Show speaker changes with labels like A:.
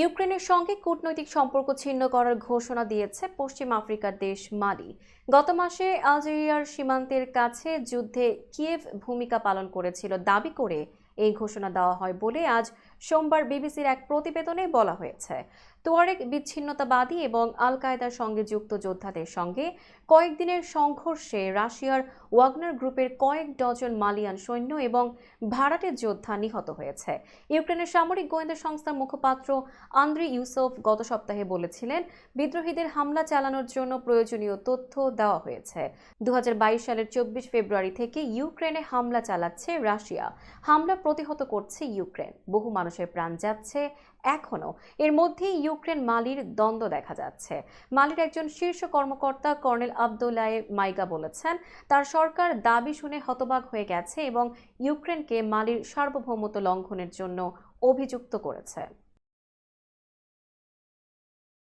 A: ইউক্রেনের সঙ্গে কূটনৈতিক সম্পর্ক ছিন্ন করার ঘোষণা দিয়েছে পশ্চিম আফ্রিকার দেশ মালি। গত মাসে আলজেরিয়ার সীমান্তের কাছে যুদ্ধে কিয়েভ ভূমিকা পালন করেছিল। দাবি করে এই ঘোষণা দেওয়া হয় বলে আজ সোমবার বিবিসির এক প্রতিবেদনে বলা হয়েছে, তোয়ারেক বিচ্ছিন্নতাবাদী এবং আল কায়দার সঙ্গে যুক্ত যোদ্ধাদের সঙ্গে কয়েকদিনের সংঘর্ষে রাশিয়ার ওয়াগনার গ্রুপের কয়েক ডজন মালিয়ান সৈন্য এবং ভাড়াটের যোদ্ধা নিহত হয়েছে। ইউক্রেনের সামরিক গোয়েন্দা সংস্থার মুখপাত্র আন্দ্রি ইউসুফ গত সপ্তাহে বলেছিলেন, বিদ্রোহীদের হামলা চালানোর জন্য প্রয়োজনীয় তথ্য দেওয়া হয়েছে। দু হাজার বাইশ সালের চব্বিশ ফেব্রুয়ারি থেকে ইউক্রেনে হামলা চালাচ্ছে রাশিয়া। হামলা প্রতিহত করছে ইউক্রেন। বহু মানুষের প্রাণ যাচ্ছে এখনও। এর মধ্যেই ইউক্রেন মালির দ্বন্দ্ব দেখা যাচ্ছে। মালির একজন শীর্ষ কর্মকর্তা কর্নেল আবদুল্লাহ মাইগা বলেছেন, তার সরকার দাবি শুনে হতবাক হয়ে গেছে এবং ইউক্রেনকে মালির সার্বভৌমত্ব লঙ্ঘনের জন্য অভিযুক্ত করেছে।